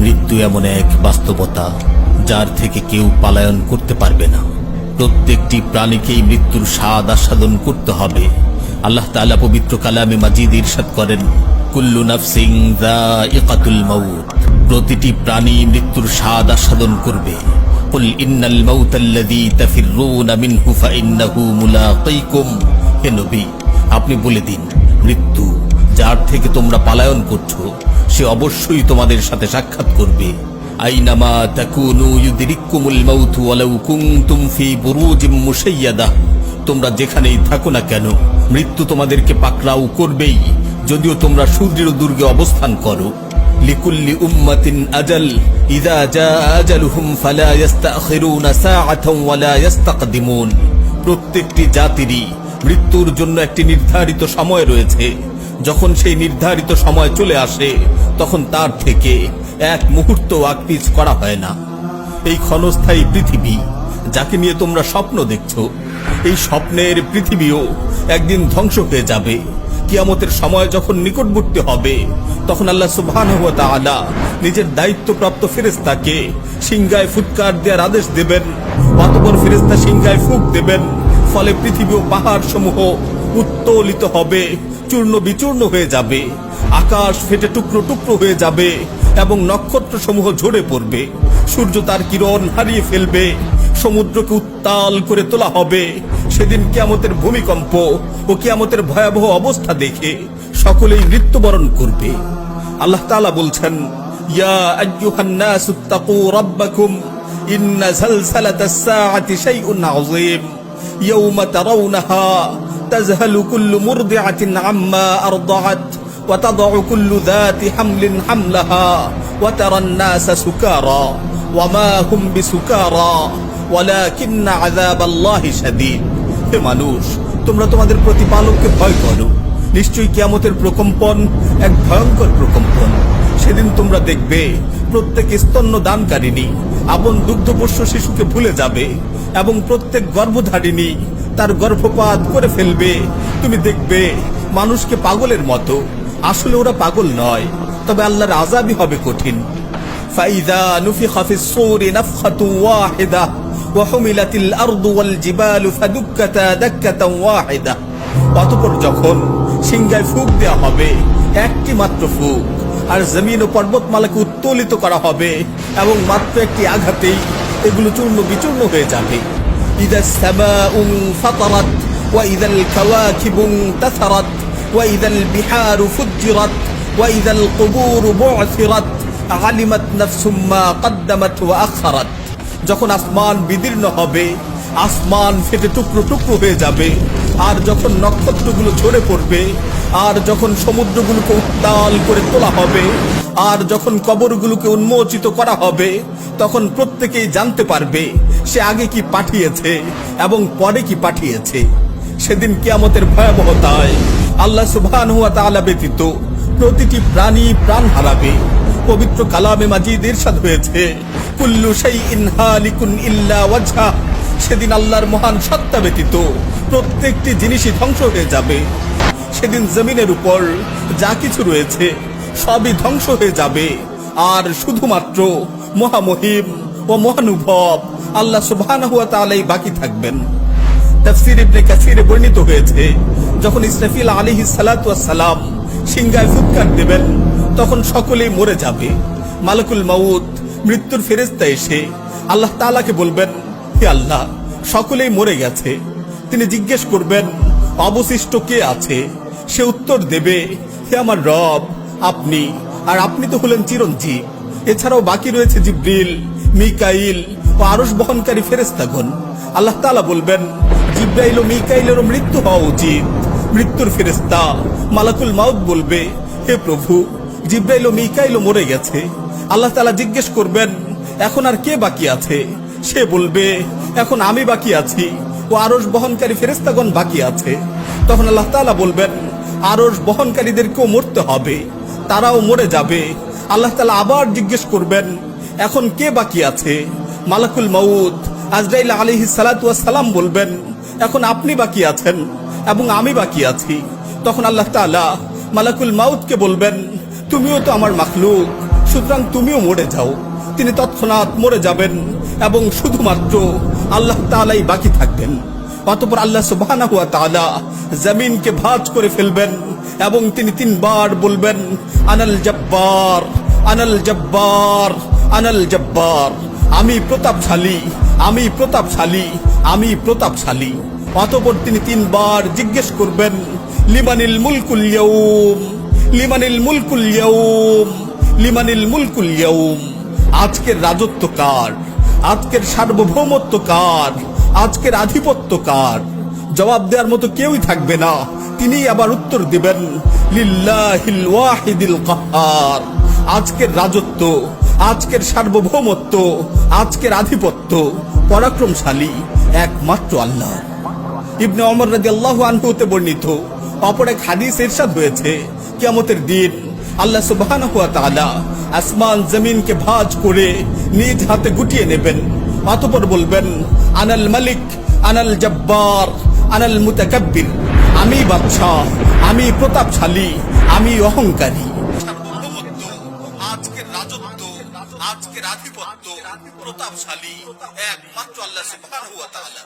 মৃত্যু এমন এক বাস্তবতা যার থেকে কেউ পালায়ন করতে পারবে না প্রত্যেকটি প্রাণীকেই মৃত্যুর স্বাদ আস্বাদন করতে হবে আল্লাহ তাআলা পবিত্র কালামে মাজিদ ইরশাদ করেন কুল্লু নাফসিং যায়িকাতুল মাউত প্রতিটি প্রাণী মৃত্যুর স্বাদ আস্বাদন করবে قل إن الموت الذي تفرون منه فإنه ملاقيكم হে নবী আপনি বলে দিন মৃত্যু যার থেকে তোমরা পালায়ন করছো সে অবশ্যই তোমাদের সাথে সাক্ষাৎ করবে। আইনামা তাকুনু ইউদরিকুমুল মাউতু ওয়ালাউ কুনতুম ফি বুরুজিম মুশাইয়াদাহ তোমরা যেখানেই থাকো না কেন, মৃত্যু তোমাদেরকে পাকড়াও করবেই। যদিও তোমরা সুদৃঢ় দুর্গে অবস্থান করো। লিকুল্লি উম্মাতিন আজাল, ইদা জা আজালুহুম ফালা ইস্তাখিরুনা সাআতাও ওয়ালা ইস্তাকদিমুন প্রত্যেকটি জাতিরই মৃত্যুর জন্য একটি নির্ধারিত সময় রয়েছে। যখন সেই নির্ধারিত সময় চলে আসে, তখন তার থেকে এক মুহূর্ত আকপিচ করা হয় না। এই ক্ষণস্থায়ী পৃথিবী, যাকে নিয়ে তোমরা স্বপ্ন দেখছ, এই স্বপ্নের পৃথিবীও একদিন ধ্বংস হয়ে যাবে। কিয়ামতের সময় যখন নিকটবর্তী হবে, তখন আল্লাহ সুবহানাহু ওয়া তাআলা নিজের দায়িত্বপ্রাপ্ত ফেরেশতাকে সিংগায় ফুৎকার দেওয়ার আদেশ দেবেন, অতপর ফেরেশতা সিংগায় ফুক দেবেন, ফলে পৃথিবী ও পাহাড় সমূহ উত্তোলিত হবে। চূর্ণ বিচূর্ণ হয়ে যাবে। আকাশ ফেটে টুকরো টুকরো হয়ে যাবে এবং নক্ষত্র সমূহ ঝরে পড়বে। সূর্য তার কিরণ হারিয়ে ফেলবে। সমুদ্রকে উত্তাল করে তোলা হবে। সেদিন কিয়ামতের ভূমিকম্প ও কিয়ামতের ভয়াবহ অবস্থা দেখে সকলেই মৃত্যুবরণ করবে। আল্লাহ তাআলা বলছেন, ইয়া আইয়ুহান নাসু তাকু রাব্বাকুম, ইন্না সালসালাতাস সাআতি শাইউন আযীম ইয়াওমা তারাউনাহা تذهل كل مرضعة عما أرضعت وتضع كل ذات حمل حملها وترى الناس سكارى وما هم بسكارى ولكن عذاب الله شديد হে মানুষ তোমরা তোমাদের প্রতিপালককে ভয় করো নিশ্চয়ই কিয়ামতের প্রকম্পন এক ভয়ঙ্কর প্রকম্পন সেদিন তোমরা দেখবে প্রত্যেক স্তন্য দানকারিনী আপন দুগ্ধপোষ্য শিশুকে ভুলে যাবে এবং প্রত্যেক গর্ভধারিণী তার গর্ভপাত করে ফেলবে তুমি দেখবে মানুষকে পাগলের মতো আসলে ওরা পাগল নয় তবে আল্লাহর আজাবই হবে কঠিন ফাইদা নুফিখা ফিস সূরি নাফখাতু ওয়াহিদা وحملت الأرض والجبال فدكتا دكة واحدة অতপর যখন সিংহায় ফুক দেওয়া হবে একটি মাত্র ফুক আর জমিন ও পর্বতমালাকে উত্তোলিত করা হবে এবং মাত্র একটি আঘাতেই এগুলো চূর্ণ বিচূর্ণ হয়ে যাবে إذا السماء انفطرت وإذا الكواكب انتثرت وإذا البحار فجرت وإذا القبور بعثرت علمت نفس ما قدمت وأخرت যখন আসমান বিদীর্ণ হবে আসমান ফেটে টুকরো টুকরো হয়ে যাবে আর যখন নক্ষত্রগুলো ঝরে পড়বে আর যখন সমুদ্রগুলোকে উত্তাল করে তোলা হবে আর যখন কবরগুলোকে উন্মোচিত করা হবে তখন প্রত্যেকেই জানতে পারবে সে আগে কি পাঠিয়েছে এবং পরে কি পাঠিয়েছে। সেদিন কিয়ামতের ভয়াবহতায় আল্লাহ সুবহানাহু ওয়া তাআলা ব্যতীত প্রতিটি প্রাণী প্রাণ হারাবে। পবিত্র কালামে মাজিদ ইরশাদ হয়েছে, কুল্লু শাইইন হালিকুন ইল্লা ওয়াজহা। সেদিন আল্লাহর মহান সত্তা ব্যতীত প্রত্যেকটি জিনিসই ধ্বংস হয়ে যাবে। সেদিন জমিনের উপর যা কিছু রয়েছে সবই ধ্বংস হয়ে যাবে। আর শুধুমাত্র মহামহিম ও মহানুভব। আল্লাহ সুবহানাহু ওয়া তাআলাই বাকি থাকবেন। তাফসীর ইবনে কাসিরে বর্ণিত হয়েছে, যখন ইসরাফিল ওয়াস সালাম সিংহায় ফুৎকার দেবেন, তখন সকলেই মরে যাবে। মালাকুল মাউত, মৃত্যুর ফেরেশতা এসে আল্লাহ তাআলাকে বলবেন, হে আল্লাহ, সকলেই মরে গেছে। তিনি জিজ্ঞেস করবেন, অবশিষ্ট কে আছে? সে উত্তর দেবে, হে আমার রব, আপনি, আর আপনি তো হলেন চিরঞ্জীব। এছাড়াও বাকি রয়েছে জিব্রিল, মিকাইল ও আরশ বহনকারী ফেরেস্তাগণ আল্লাহ তাআলা বলবেন, জিব্রাইল ও মিকাইলেরও মৃত্যু হওয়া উচিত। মৃত্যুর ফেরেস্তা মালাকুল মাউত বলবে, হে প্রভু, জিব্রাইল ও মিকাইল মরে গেছে। আল্লাহ তাআলা জিজ্ঞেস করবেন, এখন আর কে বাকি আছে? সে বলবে, এখন আমি বাকি আছি ও আরস বহনকারী ফেরেস্তাগণ বাকি আছে। তখন আল্লাহ তাআলা বলবেন আরস বহনকারীদেরকেও মরতে হবে, তারাও মরে যাবে। আল্লাহ তালা আবার জিজ্ঞেস করবেন, এখন কে বাকি আছে? মালাকুল মাউদ আজরাইল সালাতু সালাম বলবেন, এখন আপনি বাকি আছেন এবং আমি বাকি আছি। তখন আল্লাহ তাআলা মালাকুল মাউদকে বলবেন, তুমিও তো আমার মাখলুক, সুতরাং তুমিও মরে যাও। তিনি তৎক্ষণাৎ মরে যাবেন এবং শুধুমাত্র আল্লাহ তাআলাই বাকি থাকবেন। অতপর আল্লাহ সুবহানাহু ওয়া তাআলা জমিনকে ভাঁজ করে ফেলবেন এবং তিনি তিনবার বলবেন, আনাল জব্বার। আনাল জব্বার আনাল জব্বার। আমি প্রতাপশালী আমি প্রতাপশালী আমি প্রতাপশালী। অতপর তিনি তিনবার জিজ্ঞেস করবেন, লিমানিল মুলকুল লিমানিল মুলকুল ইয়াউম, লিমানিল মুলকুল ইয়াউম। আজকের রাজত্ব কার? আজকের সার্বভৌমত্ব কার? আজকের আধিপত্য কার? জবাব দেওয়ার মতো কেউই থাকবে না। তিনি আবার উত্তর দিবেন, লিল্লাহিল ওয়াহিদিল কাহার। আজকের রাজত্ব, আজকের সার্বভৌমত্ব, আজকের আধিপত্য পরাক্রমশালী একমাত্র আল্লাহ। ইবনে অমর রাজি আল্লাহ আনহুতে বর্ণিত অপর এক হাদিস ইরশাদ হয়েছে কিয়ামতের দিন আল্লাহ সুবহান আসমান, জমিনকে ভাঁজ করে নিজ হাতে গুটিয়ে নেবেন। অতঃপর বলবেন, আনাল মালিক, আনাল জব্বার, আনাল মুতাকাব্বির। আমি বাদশাহ, আমি প্রতাপশালী, আমি অহংকারী। আধিপত্য প্রতাপশালী একমাত্র আল্লাহ সুবহানাহু ওয়া তাআলা।